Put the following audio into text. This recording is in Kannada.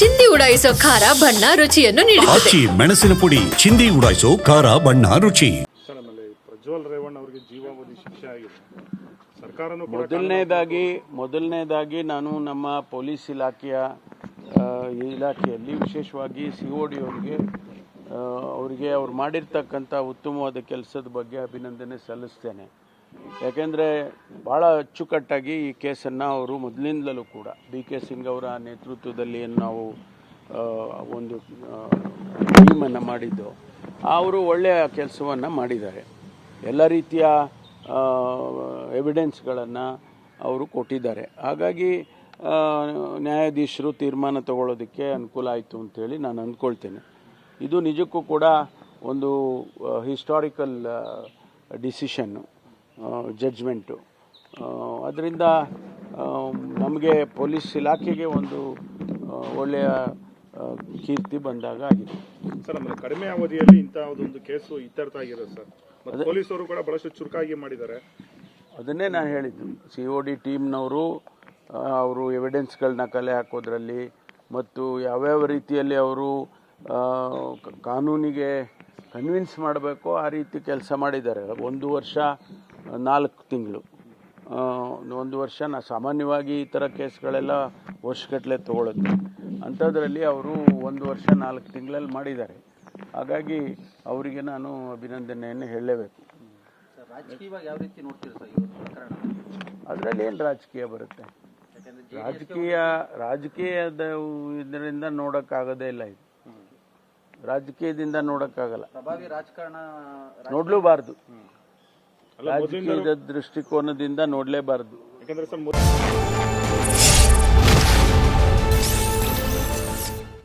ಚಿಂದಿ ಉಡಾಯಿಸೋ ಖಾರ ಬಣ್ಣ ರುಚಿಯನ್ನು ನೀಡುತ್ತದೆ. ಆಚಿ ಮೆಣಸಿನ ಪುಡಿ ಚಿಂದಿ ಉಡಾಯಿಸೋ ಖಾರ ಬಣ್ಣ ರುಚಿ. ಸರ್ ಆಮೇಲೆ ಪ್ರಜ್ವಲ್ ರೇವಣ್ಣ ಅವರಿಗೆ ಜೀವಾವಧಿ ಶಿಕ್ಷೆ ಆಗಿದೆ. ಸರ್ಕಾರನೂ ಕೂಡ ಮೊದಲನೇದಾಗಿ ಮೊದಲನೇದಾಗಿ ನಾನು ನಮ್ಮ ಪೊಲೀಸ್ ಇಲಾಖೆಯ ಆ, ಇಲಾಖೆಯಲ್ಲಿ ವಿಶೇಷವಾಗಿ ಸಿ ಒ ಡಿ ಅವರಿಗೆ ಅವರಿಗೆ ಅವ್ರು ಮಾಡಿರ್ತಕ್ಕಂಥ ಉತ್ತಮವಾದ ಕೆಲಸದ ಬಗ್ಗೆ ಅಭಿನಂದನೆ ಸಲ್ಲಿಸ್ತೇನೆ. ಯಾಕೆಂದರೆ ಭಾಳ ಅಚ್ಚುಕಟ್ಟಾಗಿ ಈ ಕೇಸನ್ನು ಅವರು ಮೊದಲಿಂದಲೂ ಕೂಡ ಡಿ ಕೆ ಸಿಂಗ್ ಅವರ ನೇತೃತ್ವದಲ್ಲಿ ನಾವು ಒಂದು ಟೀಮನ್ನು ಮಾಡಿದ್ದು, ಅವರು ಒಳ್ಳೆಯ ಕೆಲಸವನ್ನು ಮಾಡಿದ್ದಾರೆ. ಎಲ್ಲ ರೀತಿಯ ಎವಿಡೆನ್ಸ್ಗಳನ್ನು ಅವರು ಕೊಟ್ಟಿದ್ದಾರೆ. ಹಾಗಾಗಿ ನ್ಯಾಯಾಧೀಶರು ತೀರ್ಮಾನ ತಗೊಳ್ಳೋದಕ್ಕೆ ಅನುಕೂಲ ಆಯಿತು ಅಂತೇಳಿ ನಾನು ಅಂದ್ಕೊಳ್ತೇನೆ. ಇದು ನಿಜಕ್ಕೂ ಕೂಡ ಒಂದು ಹಿಸ್ಟಾರಿಕಲ್ ಡಿಸಿಷನ್ನು ಜಡ್ಜ್ಮೆಂಟು ಅದರಿಂದ ನಮಗೆ ಪೊಲೀಸ್ ಇಲಾಖೆಗೆ ಒಂದು ಒಳ್ಳೆಯ ಕೀರ್ತಿ ಬಂದಾಗ ಆಗಿದೆ. ಸರ್ ಆಮೇಲೆ ಕಡಿಮೆ ಅವಧಿಯಲ್ಲಿ ಇಂಥ ಒಂದು ಕೇಸು ಇತ್ಯರ್ಥ ಆಗಿದೆ ಸರ್. ಮತ್ತು ಪೊಲೀಸರು ಕೂಡ ಬಹಳಷ್ಟು ಚುರುಕಾಗಿ ಮಾಡಿದ್ದಾರೆ. ಅದನ್ನೇ ನಾನು ಹೇಳಿದ್ದು. ಸಿ ಒ ಡಿ ಟೀಮ್ನವರು ಅವರು ಎವಿಡೆನ್ಸ್ಗಳನ್ನ ಕಲೆ ಹಾಕೋದ್ರಲ್ಲಿ ಮತ್ತು ಯಾವ್ಯಾವ ರೀತಿಯಲ್ಲಿ ಅವರು ಕಾನೂನಿಗೆ ಕನ್ವಿನ್ಸ್ ಮಾಡಬೇಕೋ ಆ ರೀತಿ ಕೆಲಸ ಮಾಡಿದ್ದಾರೆ. ಒಂದು ವರ್ಷ ನಾಲ್ಕು ತಿಂಗಳು. ಒಂದು ವರ್ಷ ನಾ ಸಾಮಾನ್ಯವಾಗಿ ಈ ಥರ ಕೇಸ್ಗಳೆಲ್ಲ ವರ್ಷಗಟ್ಟಲೆ ತೊಗೊಳುತ್ತೆ. ಅಂಥದ್ರಲ್ಲಿ ಅವರು ಒಂದು ವರ್ಷ ನಾಲ್ಕು ತಿಂಗಳಲ್ಲಿ ಮಾಡಿದ್ದಾರೆ. ಹಾಗಾಗಿ ಅವರಿಗೆ ನಾನು ಅಭಿನಂದನೆಯನ್ನು ಹೇಳಲೇಬೇಕು. ಅದರಲ್ಲಿ ಏನು ರಾಜಕೀಯ ಬರುತ್ತೆ? ರಾಜಕೀಯ ರಾಜಕೀಯದ ಇದರಿಂದ ನೋಡೋಕ್ಕಾಗೋದೇ ಇಲ್ಲ ಇದು. ರಾಜಕೀಯದಿಂದ ನೋಡೋಕ್ಕಾಗಲ್ಲ. ನೋಡ್ಲೂಬಾರ್ದು. ರಾಜಕೀಯದ ದೃಷ್ಟಿಕೋನದಿಂದ ನೋಡ್ಲೇಬಾರದು. ಯಾಕಂದ್ರೆ ಸರ್